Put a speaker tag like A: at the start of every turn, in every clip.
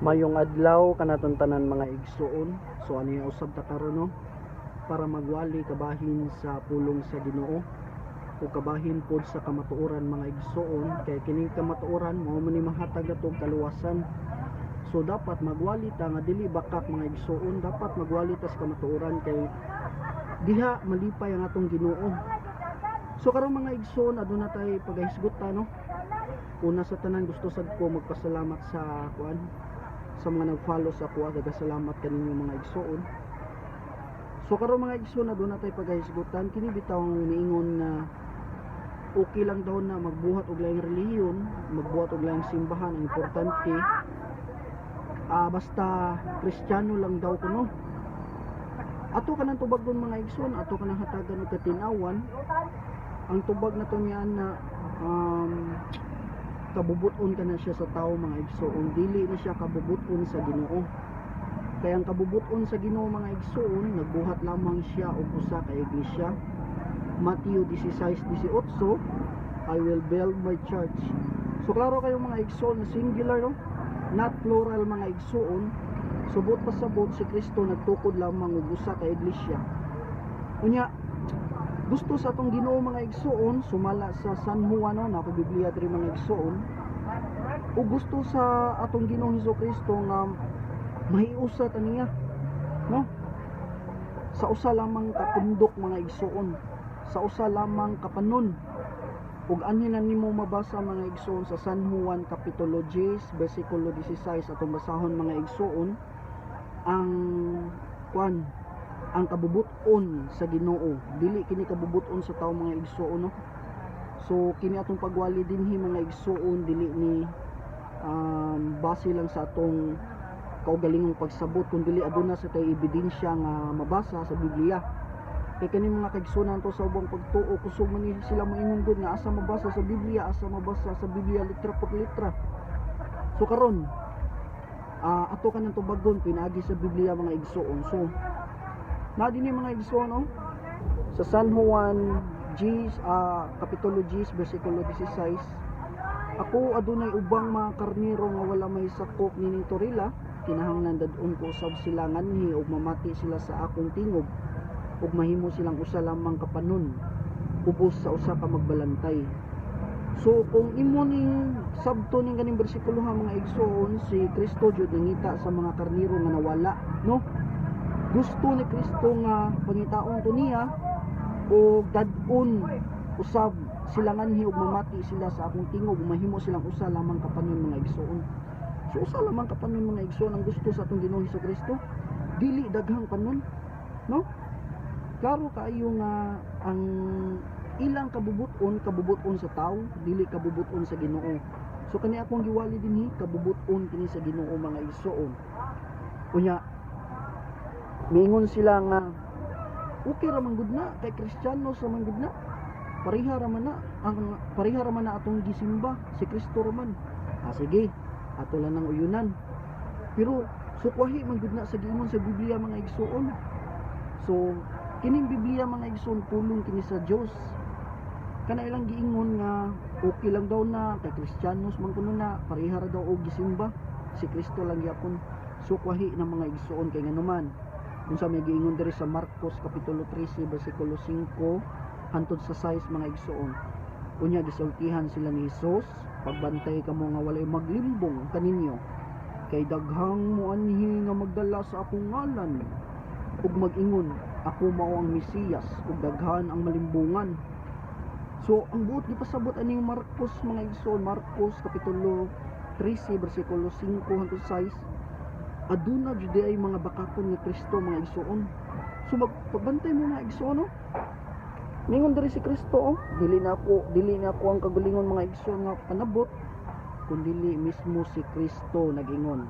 A: Mayong adlaw kanaton tanan mga igsuon. So ano yung usab ta karon no? Para magwali kabahin sa pulong sa Ginoo o kabahin pod sa kamatuoran mga igsuon kay kining kamatuoran mao man ni mahatag natong kaluwasan. So dapat magwali ta nga dili bakak mga igsuon, dapat magwali ta sa kamatuoran kay diha malipay ang atong Ginoo. So karon mga igsoon aduna tay pagahisgot ta no. Una sa tanan gusto sad ko magpasalamat sa kuan sa mga nag-follow sa kuha salamat kaninyo mga igsoon. So karon mga igsoon aduna tay pagahisgotan kini bitaw ang niingon nga okay lang daw na magbuhat og laing relihiyon, magbuhat og laing simbahan importante ah basta Kristiyano lang daw kuno. Ato kanang tubag don mga igsoon, ato kanang hatagan og katinawan ang tubag na to niyan na um, kabubuton ka na siya sa tao mga igsoon dili na siya kabubuton sa Ginoo. Kaya ang kabubuton sa Ginoo mga igsoon nagbuhat lamang siya og usa ka iglesia. Matthew 16:18 I will build my church. So klaro kayo mga igsoon singular no? Not plural mga igsoon subot pa sabot si Kristo nagtukod lamang og usa ka iglesia. Unya gusto sa atong Ginoo mga igsoon sumala sa San Juan na Biblia diri mga igsoon. O gusto sa atong Ginoo Hesus Kristo nga mahiusa ta niya no? Sa usa lamang kapundok mga igsoon. Sa usa lamang kapanon. Ug anhi na nimo mabasa mga igsoon sa San Juan kapitulo 10 bersikulo 16 atong basahon mga igsoon. Ang kwan ang kabubuton sa Ginoo. Dili kini kabubuton sa tawo mga igsoon no? So kini atong pagwali dinhi mga igsoon dili ni um, base lang sa atong kaugalingong pagsabot kun dili aduna sa tay ebidensya nga mabasa sa Biblia. Kay kani mga kaigsunan to sa ubang pagtuo kusog man sila moingon nga asa mabasa sa Biblia asa mabasa sa Biblia litra por litra. So karon ah ato kanang tubagon pinaagi sa Biblia mga igsoon so na din mga igsoon no? Sa San Juan G ah, kapitulo 10 bersikulo 16 ako adunay ubang mga karniro nga wala may sakop nining torila kinahanglan dadun ko usab sila nganhi ug mamati sila sa akong tingog ug mahimo silang usa lamang kapanon ubos sa usa ka magbalantay. So kung imo ning sabto ning kaning bersikulo ha mga igsoon si Kristo jud nangita sa mga karniro nga nawala no gusto ni Kristo nga pangitaon to niya o dadun usab sila nganhi ug mamati sila sa akong tingog mahimo silang usa lamang kapanon mga igsoon. So usa lamang kapanon mga igsoon ang gusto sa atong Ginoo Hesus Kristo dili daghang panon no? Klaro kaayo nga ang ilang kabubuton kabubuton sa tao dili kabubuton sa Ginoo. So kani akong giwali dinhi kabubuton kini sa Ginoo mga igsoon. Unya miingon sila nga okay ra man gud na kay Kristiyano sa man gud na. Pariha ra man na ang pariha ra man na atong gisimba si Kristo ra man. Ah sige ato lang nang uyunan. Pero sukwahi man gud na sa giingon sa Biblia mga igsoon. So kining Biblia mga igsoon pulong kini sa Dios. Kana ilang giingon nga okay lang daw na kay Kristiyanos man kuno na pariha ra daw og gisimba si Kristo lang gyapon. Sukwahi ng mga igsoon kay nganuman unsa may giingon diri sa Marcos kapitulo 13 bersikulo 5 hantod sa 6 mga igsoon. Unya gisultihan sila ni Hesus pagbantay kamo nga walay maglimbong kaninyo kay daghang mo anhi nga magdala sa akong ngalan. Ug magingon ako mao ang Mesiyas ug daghan ang malimbungan so ang buot gipasabot aning Marcos mga igsoon Marcos kapitulo 13 bersikulo 5 hangtod 6 aduna jud ay mga bakakon nga Kristo mga igsoon so magpagbantay mo mga igsoon no Mingon diri si Kristo oh. Dili na ako, dili na ako ang kagalingon mga igsoon nga panabot kun dili mismo si Kristo nagingon.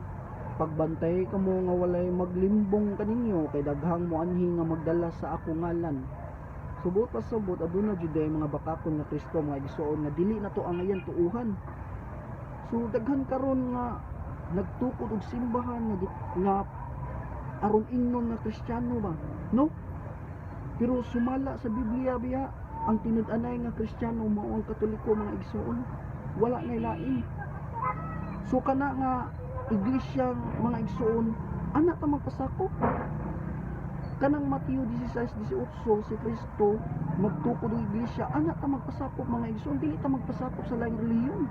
A: Pagbantay kamo nga walay maglimbong kaninyo kay daghang mo anhi nga magdala sa ako ngalan. Subot pa subot aduna jud ay mga bakakon nga Kristo mga igsoon nga dili na to ang ayan tuuhan. So daghan karon nga nagtukod og simbahan nga, nga aron ingnon nga Kristiyano ba? No? Pero sumala sa Biblia biya ang tinud-anay nga Kristiyano mao ang Katoliko mga igsoon. Wala na lain. So kana nga iglesia mga igsoon ana ta magpasakop kanang Mateo 16:18 si Kristo magtukod og iglesia ana ta magpasakop mga igsoon? Dili ta magpasakop sa laing relihiyon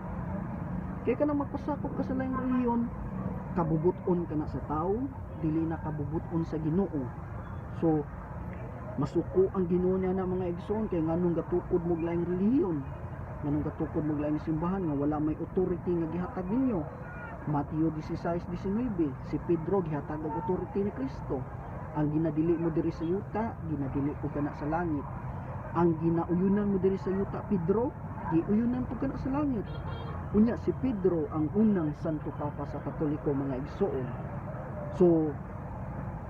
A: kay kanang magpasakop ka sa laing relihiyon kabubuton ka na sa tao dili na kabubuton sa Ginoo. So masuko ang Ginoo niya na mga igsoon kay nganong gatukod mo laing relihiyon? Nganong gatukod mo laing simbahan nga wala may authority nga gihatag ninyo? Mateo 16:19 si Pedro gihatag og authority ni Kristo. Ang ginadili mo diri sa yuta ginadili ko kana sa langit. Ang ginauyunan mo diri sa yuta Pedro giuyunan ko kana sa langit unya si Pedro ang unang santo papa sa katoliko mga igsoon. So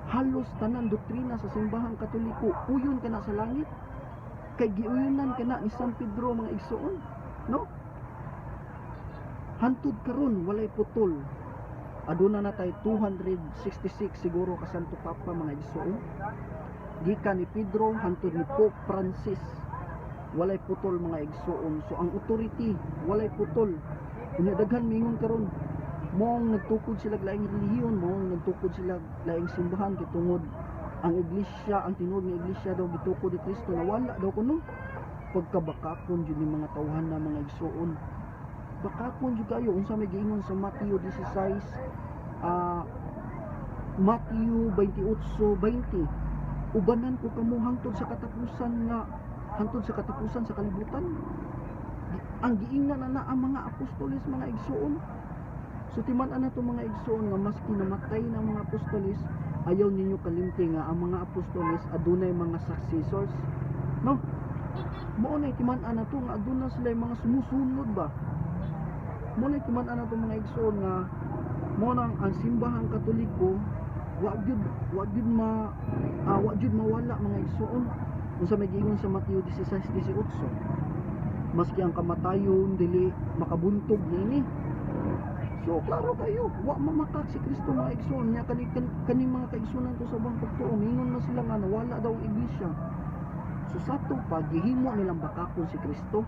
A: halos tanan doktrina sa simbahang katoliko uyon kana sa langit? Kay giuyunan kana ni San Pedro mga igsoon? No? Hantud karon walay putol. Aduna na tay 266 siguro ka santo papa mga igsoon. Gikan ni Pedro hantud ni Pope Francis walay putol mga igsoon so ang authority walay putol. Unya daghan mingon karon. Mong nagtukod sila laing relihiyon mong nagtukod sila laing simbahan kay tungod ang iglesia ang tinuod nga iglesia daw gitukod ni Kristo na wala daw kuno. Pagkabakakon jud ni mga tawhan na mga igsoon bakakon jud kayo. Unsa may giingon sa Mateo 16 ah Mateo 28:20 ubanan ko kamo hangtod sa katapusan nga hangtod sa katapusan sa kalibutan. Ang giingnan na ang mga apostoles mga igsoon. So timan-an na to mga igsoon nga maski namatay na mga apostoles. Ayaw ninyo kalimti nga ang mga apostoles adunay mga successors. No? Mo na timan-an na to nga aduna sila mga sumusunod ba? Mo na timan-an na to mga igsoon nga mo nang ang simbahang katoliko wa jud wa jud ma ah, wa jud mawala mga igsoon unsa may giingon sa Mateo 16:18 maski ang kamatayon dili makabuntog nini so klaro kayo wa mamakak si Kristo mga igsoon. Nya kani kani, kani mga kaigsunan to sa bang pagtuo mingon na sila nga nawala daw iglesia. So sato pa gihimo nilang bakakon si Kristo.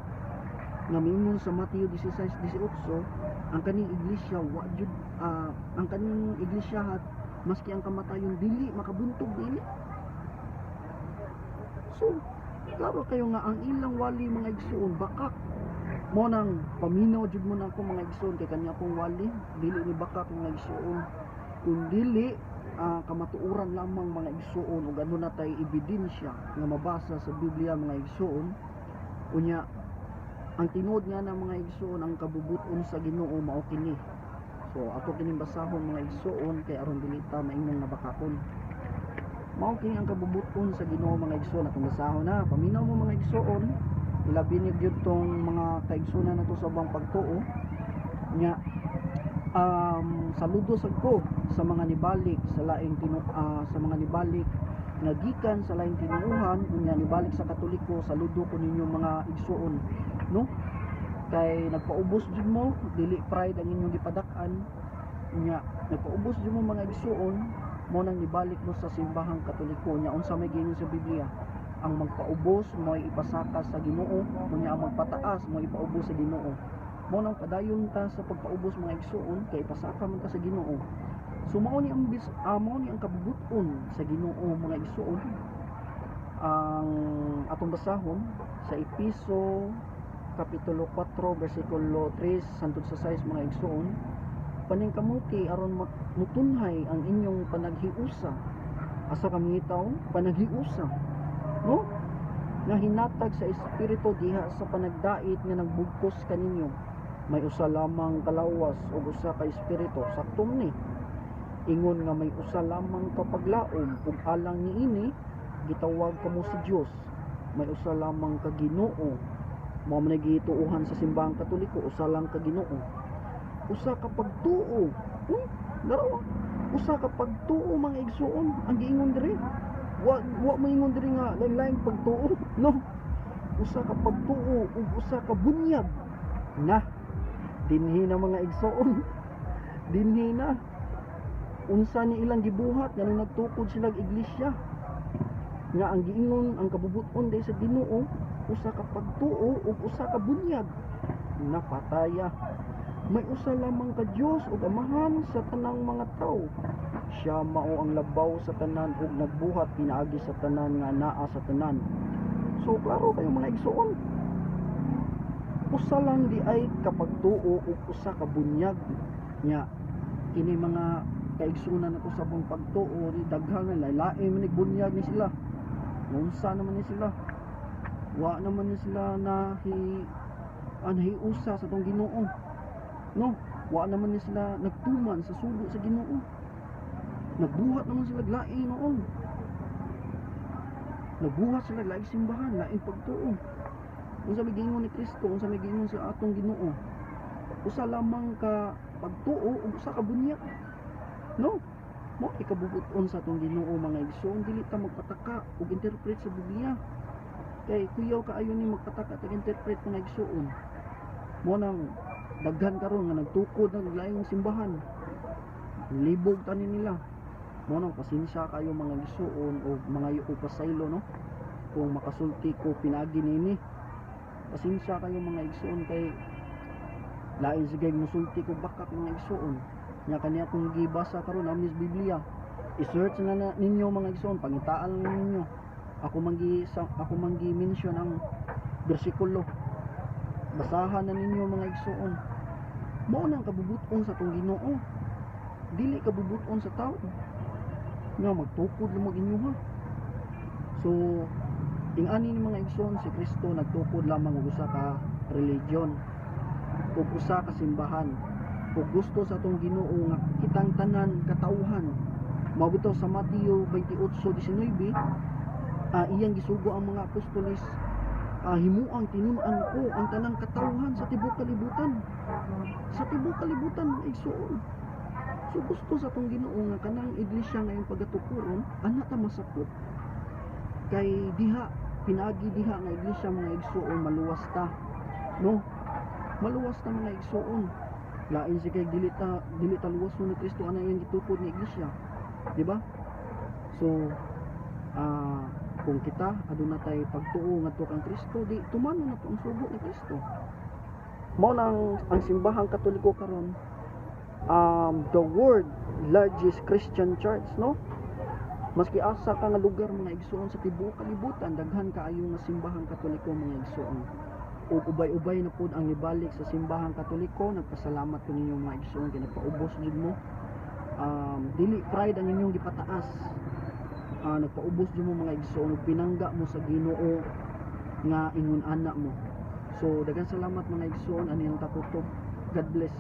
A: Nga mingon sa Mateo 16:18 ang kaning iglesia wa jud ah, ang kaning iglesia maski ang kamatayon dili makabuntog dili so klaro kayo nga ang ilang wali mga igsoon bakak mo nang paminaw jud mo na ako mga igsoon kay kanya pong wali dili ni bakak mga igsoon kung dili ah, kamatuoran lamang mga igsoon ug ano na tay ebidensya nga mabasa sa Biblia mga igsoon unya ang tinuod nga ng mga igsoon ang kabubuton sa Ginoo mao kini. So ato kining basahon mga igsoon kay aron dili ta maingon nga bakakon mao kini ang kabubuton sa Ginoo mga igsoon atong basahon na. Paminaw mo mga igsoon ilabi ni gyud tong mga kaigsunan nato sa bang pagtuo. Nya um, saludo sad ko sa mga nibalik sa laing tinu ah, sa mga nibalik nga gikan sa laing tinuuhan unya nibalik sa katoliko saludo ko ninyo mga igsoon no? Kay nagpaubos jud mo dili pride ang inyong gipadak-an. Nya nagpaubos jud mo mga igsoon mo nang nibalik mo sa simbahang katoliko nya unsa may giingon sa Biblia? Ang magpaubos mo ipasaka sa Ginoo. Unya ang magpataas mo ipaubos sa Ginoo. Mo nang padayon ta sa pagpaubos mga igsoon kay ipasaka man ta sa Ginoo. So mao ni ang bis ah, mao ni ang kabubuton sa Ginoo mga igsoon ang atong basahon sa Episo kapitulo 4 bersikulo 3 santod sa 6 mga igsoon paningkamuti aron mutunhay ang inyong panaghiusa. Asa kami itaw panaghiusa. No? Nga hinatag sa espiritu diha sa panagdait nga nagbugkos kaninyo may usa lamang kalawas ug usa ka espiritu. Saktom ni. Ingon nga may usa lamang kapaglaom ug alang niini gitawag kamo si Dios may usa lamang ka Ginoo mao man gituuhan sa simbahang katoliko usa lang ka Ginoo usa ka pagtuo. Uy laro. Usa ka pagtuo mga igsuon. Ang giingon diri. Wa wa maingon diri nga lain-lain pagtuo no? Usa ka pagtuo ug usa ka bunyag. Na. Dinhi na mga igsoon dinhi na. Unsa ni ilang gibuhat nga nagtukod sila iglesia? Nga ang giingon ang kabubuton dahil sa Ginoo usa ka pagtuo ug usa ka bunyag. Napataya may usa lamang ka Dios ug amahan sa tanang mga tao. Siya mao ang labaw sa tanan ug nagbuhat pinaagi sa tanan nga naa sa tanan. So klaro kayo mga igsoon. Usa lang di ay kapagtuo ug usa ka bunyag nya kini mga kaigsunan nato sa bang pagtuo ni daghang nga lain man bunyag ni sila. Unsa naman ni sila? Wa naman ni sila na hi anhiusa sa tong Ginoo no wa naman ni sila nagtuman sa sugo sa Ginoo. Nagbuhat naman sila lain noon nagbuhat sila laing simbahan laing pagtuo. Unsa may gingon ni Kristo unsa may gingon sa atong Ginoo usa lamang ka pagtuo ug usa ka bunyag no mo ikabubuton sa atong Ginoo mga igsoon dili ta magpataka ug interpret sa Biblia. Kay kuyaw kaayo ni magpataka ug interpret mga igsoon. Mo nang daghan karon nga nagtukod ng laing simbahan. Libog tani nila. Mo nang pasensya kayo mga igsoon o mga yuko pasaylo no? Kung makasulti ko pinagi nini. Pasensya kayo mga igsoon kay lain sige musulti ko bakak mga igsoon nya kaniya kung gibasa karon ang Miss Biblia. I-search na, na ninyo mga igsoon pangitaan ninyo. Ako manggi sa, ako manggi mention ang bersikulo. Basahan na ninyo mga igsoon mao nang kabubuton sa tong Ginoo. Dili kabubuton sa tao. Nga magtukod lang inyo ha? So ingani ni mga igsoon si Kristo nagtukod lamang og usa ka religion ug usa ka simbahan ug gusto sa atong Ginoo nga kitang tanan katauhan. Mabutaw sa Mateo 28:19 ah, iyang gisugo ang mga apostoles ah, himuang tinun-an ko ang tanang katauhan sa tibok kalibutan sa tibok kalibutan mga igsoon so gusto sa atong Ginoo nga kanang iglesia ngayong pagatukuron ana ta masapot kay diha pinagi diha nga iglesia mga igsoon maluwas ta. No? Maluwas ta mga igsoon lain si kay dili ta dili ta luwas ni Kristo ana iyang gitukod ni iglesia. Di ba? So ah kung kita aduna tay pagtuo ngadto kang Kristo. Di tumano na to ang sugo ni Kristo. Mao nang ang simbahang katoliko karon. Um, the world largest Christian church no? Maski asa ka nga lugar mga igsoon sa tibuok kalibutan daghan kaayo nga simbahang katoliko mga igsoon. Ug ubay-ubay na pud ang nibalik sa simbahang katoliko. Nagpasalamat ko ninyo mga igsoon kay nagpaubos jud mo. Um, dili pride ang inyong gipataas Ah, nagpaubos jud mo mga igsoon pinangga mo sa Ginoo nga ingon ana mo. So daghang salamat mga igsoon ani ang takutob God bless